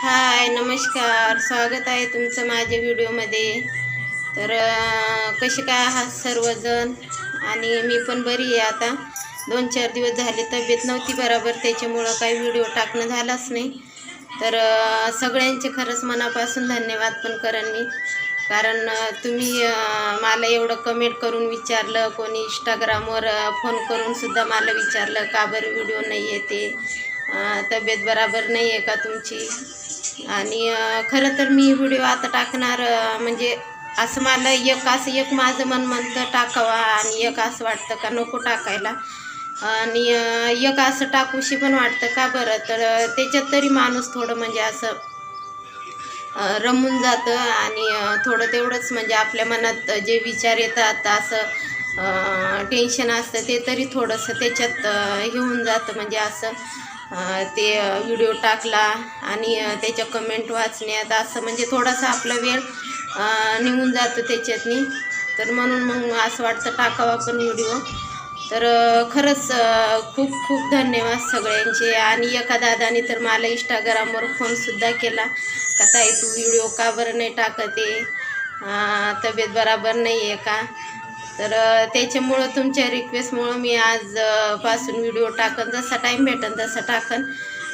हाय नमस्कार. स्वागत आहे तुमचं माझ्या व्हिडिओमध्ये. तर कसे काय आहात सर्वजण? आणि मी पण बरी आहे आता. दोन चार दिवस झाले तब्येत नव्हती बरोबर त्याच्यामुळं काही व्हिडिओ टाकणं झालाच नाही. तर सगळ्यांचे खरंच मनापासून धन्यवाद पण करेन मी. कारण तुम्ही मला एवढं कमेंट करून विचारलं कोणी इंस्टाग्रामवर फोन करूनसुद्धा मला विचारलं का बरं व्हिडिओ नाही येते तब्येत बराबर नाही आहे का तुमची? आणि खरं तर मी व्हिडिओ आता टाकणार म्हणजे असं मला एक असं एक माझं मन म्हणतं टाकावा आणि एक असं वाटतं का नको टाकायला. आणि एक असं टाकूशी पण वाटतं का बरं? तर त्याच्यात तरी माणूस थोडं म्हणजे असं रमून जातं आणि थोडं तेवढंच म्हणजे आपल्या मनात जे विचार येतात असं टेन्शन असतं ते तरी थोडंसं त्याच्यात हे होऊन जातं म्हणजे असं. ते व्हिडिओ टाकला आणि त्याच्या कमेंट वाचण्यात असं म्हणजे थोडासा आपला वेळ निघून जातो त्याच्यातनी. तर म्हणून मग असं वाटतं टाकावा पण व्हिडिओ तर खरंच खूप खूप धन्यवाद सगळ्यांचे. आणि एका दादाने तर मला इंस्टाग्रामवर फोनसुद्धा केला. का ताई तू व्हिडिओ का बरं नाही टाकत आहे? तब्येत बराबर नाही आहे का? तर त्याच्यामुळं तुमच्या रिक्वेस्टमुळं मी आजपासून व्हिडिओ टाकन जसा टाईम भेटन तसा टाकन.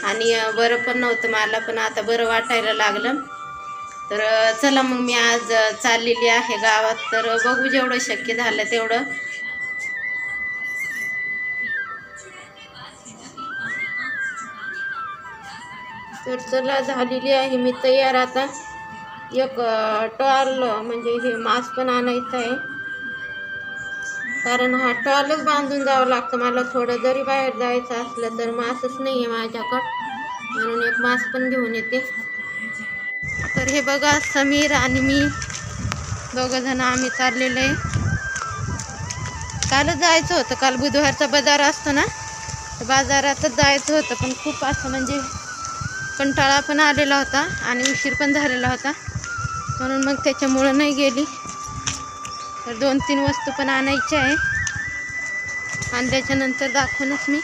आणि बरं पण नव्हतं मला पण आता बरं वाटायला लागलं. तर चला मग मी आज चाललेली आहे गावात. तर बघू जेवढं शक्य झालं तेवढं. तर चला झालेली आहे. मी तयार आता. एक टॉल म्हणजे हे मास्क पण आणायचं आहे. कारण हा टॉलच बांधून जावं लागतं. मला थोडं जरी बाहेर जायचं असलं तर मासच नाही आहे माझ्याकडं. म्हणून एक मास्क पण घेऊन येते. तर हे बघा समीर आणि मी दोघं जण आम्ही चाललेलो आहे. कालच जायचं होतं. काल बुधवारचा बाजार असतो ना? बाजारातच जायचं होतं. पण खूप असं म्हणजे कंटाळा पण आलेला होता आणि उशीर पण झालेला होता. म्हणून मग त्याच्यामुळं नाही गेली. तर दोन तीन वस्तू पण आणायच्या आहे. आणल्याच्यानंतर दाखवूनच मी.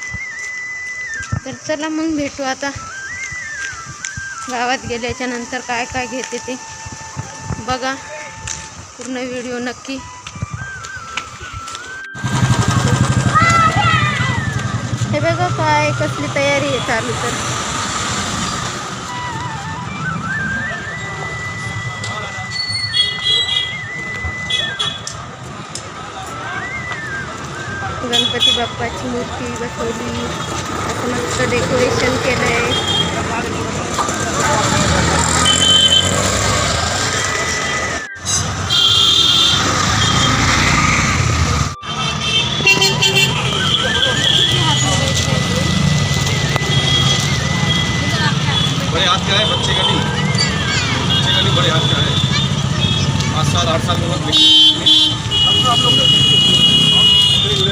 तर चला मग भेटू आता. गावात गेल्याच्यानंतर काय काय घेते ते. बघा. पूर्ण व्हिडिओ नक्की. हे बघा काय कसली तयारी आहे चालू तर. गणपती बाप्पाची मूर्ती बसवली असं मस्त डेकोरेशन केलं आहे बड़े हाथ का है का का बड़े हाथ का है पाँच साल, आठ साल के बाद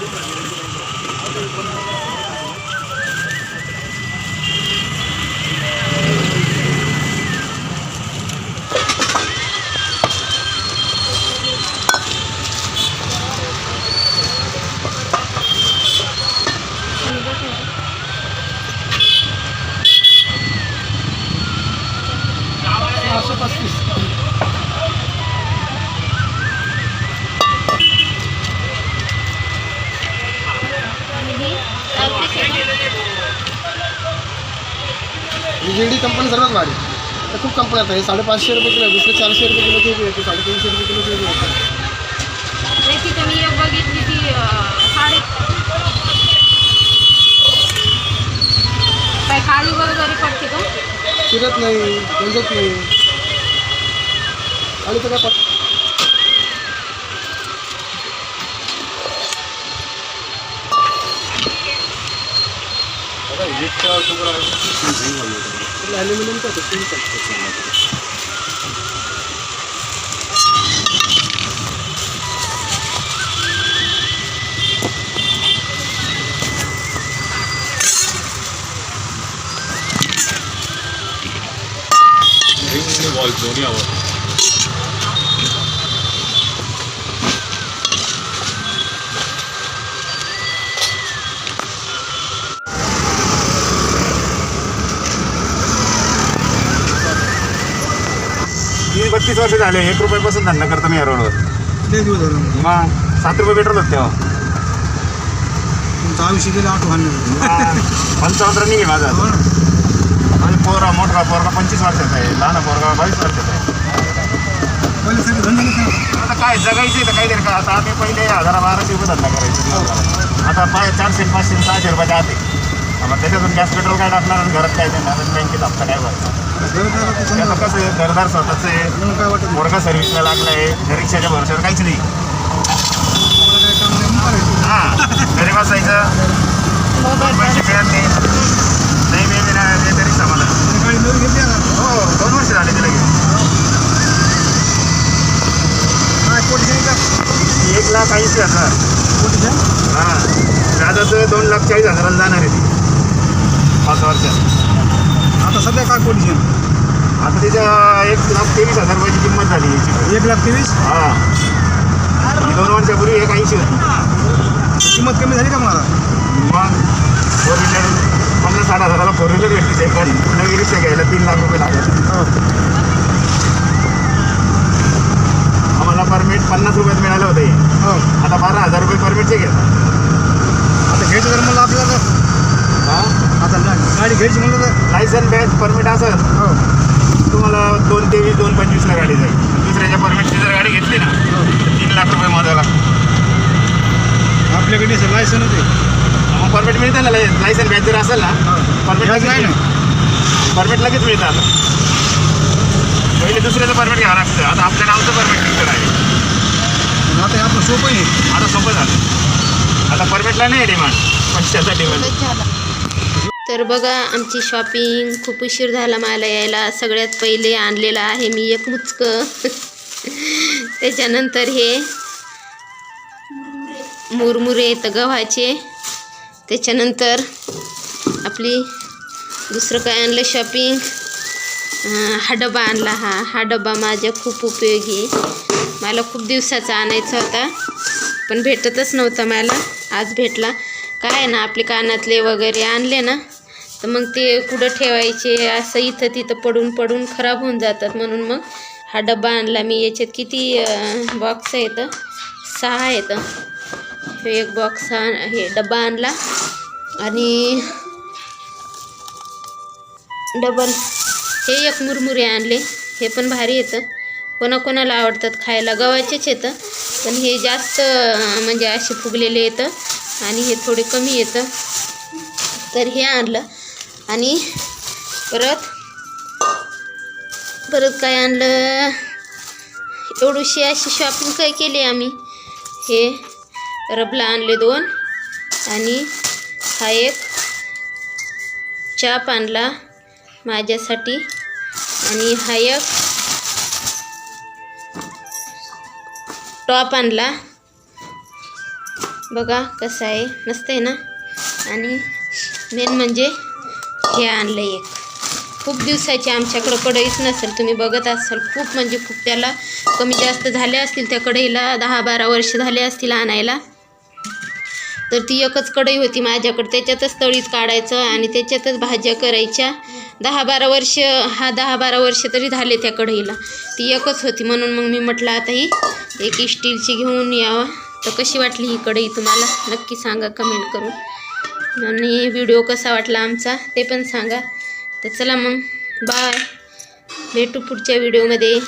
よろしくお願いします。जेडी कंपनी सर्वात भारी. तर खूप कंपन्या आहेत हे साडेपाचशे रुपये किलो. दुसरे चारशे रुपये किलो ते येते साडेतीनशे रुपये किलो ते येते तर मी बघितली ती अं, साडे काय काळी वगैरे पडते का? फिरत नाही गंजत नाही. आणि तर काय पट एक का टुकड़ा है ॲल्युमिनियमचं होतं ते चालतं बॉल दोन्ही आवड बत्तीस वर्ष झाले एक रुपयापासून धंदा करतो मी या रोडवर. लय दिवस झालं? मग सात रुपये पेट्रोल होतं तेव्हा. तुमचं आयुष्य गेलं आठवण मग पंचावन्न रनिंग आहे माझा माझे पोरा मोठा पोरगा पंचवीस वर्षाचा आहे लहान पोरगा बावीस वर्षाचा आहे. पहिले सगळे धंदा कसं? आता काय जगायचं तर काहीतरी का आता आम्ही पहिले हजार बाराशे रुपये धंदा करायचो दिवसभरात. आता पाय चारशे पाचशे सहाशे रुपयाच्या आते मग त्याच्यातून गॅस पेट्रोल काय टाकणार आणि घरात काय देणार? आणि बँकेत हप्ता काय भरणार कसं आहे? घरदार स्वतःचं आहे. पोरगा सर्व्हिसला लागला आहे. रिक्षाच्या भरोश्यावर काहीच नाही. हां. घरी बसायचं पैसे मिळत नाही. मिळते तरी. हो दोन वर्ष झाले तिला घेऊन. एक लाख ऐंशी हजार. हां. व्याजाचं दोन लाख चाळीस हजाराला जाणार आहे ती. पाच वर्षात आता सध्या काय घेईन आता तिच्या एक लाख तेवीस हजार रुपयाची किंमत झाली याची. एक लाख तेवीस? हां. ही दोन वर्षापूर्वी एक ऐंशी होती किंमत कमी झाली का मला मग फोर व्हीलर पन्नास साठ हजाराला फोर व्हीलर भेटली एक गाडी. नवी रिक्षा घ्यायला तीन लाख रुपये लागले. हो. आम्हाला परमिट पन्नास रुपयात मिळालं होतं हे. हो आता बारा हजार रुपये परमिटचे घेत आता घ्यायचं जर म्हणलं आपल्याला तर हां आता घ्यायची म्हणलं तर लायसन बॅच परमिट असं हो. तुम्हाला दोन तेवीस दोन पंचवीसला गाडी जाईल. दुसऱ्याच्या परमिटची जर गाडी घेतली ना हो तर तीन लाख रुपये मोजावं लागतं आपल्याकडे असं लायसन होते मग परमिट मिळतं ना लायसन बॅच जर असेल ना परमिट लगेच आहे ना. परमिट लगेच मिळतं. आता पहिले दुसऱ्याचं परमिट घ्यावं लागतं. आता आपल्या नावचं परमिट निघतं आहे पण आता हे आपलं सोपं आहे. आता सोपं झालं. आता परमिटला नाही डिमांड पैशाचा डिमांड तर बघा आमची शॉपिंग खूप उशीर झाला मला यायला. सगळ्यात पहिले आणलेलं आहे मी एक मुचकं. त्याच्यानंतर हे मुरमुरे आहेत गव्हाचे. त्याच्यानंतर आपली दुसरं काय आणलं शॉपिंग हा डबा आणला हा. हा डबा माझ्या खूप उपयोगी आहे. मला खूप दिवसाचा आणायचा होता पण भेटतच नव्हता मला. आज भेटला. काय आहे ना आपले कानातले वगैरे आणले ना तर मग ते कुठं ठेवायचे असं इथं तिथं पडून पडून खराब होऊन जातात. म्हणून मग हा डबा आणला मी. याच्यात किती बॉक्स आहेत? सहा आहेत. हे एक बॉक्स हे डबा आणला. आणि डबल हे एक मुरमुरे आणले. हे पण भारी येतं कोणाकोणाला आवडतात खायला. गव्हाचेच येतं पण हे जास्त म्हणजे असे फुगलेले येतं आणि हे थोडे कमी येतं तर हे आणलं. आणि परत परत काय आणलं? एवढीशी अशी शॉपिंग काय केली आम्ही. हे रबला आणले दोन आणि हा एक चाप आणला माझ्यासाठी आणि हा एक टॉप आणला. बघा कसं आहे मस्त आहे ना? आणि मेन म्हणजे हे आणलं एक. खूप दिवसाची आमच्याकडं कढईच नसेल. तुम्ही बघत असाल खूप म्हणजे खूप त्याला कमी जास्त झाले असतील त्या कढईला दहा बारा वर्ष झाले असतील आणायला. तर ती एकच कढई होती माझ्याकडे. त्याच्यातच तळीत काढायचं आणि त्याच्यातच भाज्या करायच्या. दहा बारा वर्ष हा दहा बारा वर्ष तरी झाले त्या कढईला. ती एकच होती. म्हणून मग मी म्हटलं आता ही एक स्टीलची घेऊन यावं. तर कशी वाटली ही कढई तुम्हाला? नक्की सांगा कमेंट करून. आणि व्हिडिओ कसा वाटला आमचा ते पण सांगा. तर चला मग बाय भेटू पुढच्या व्हिडिओमध्ये.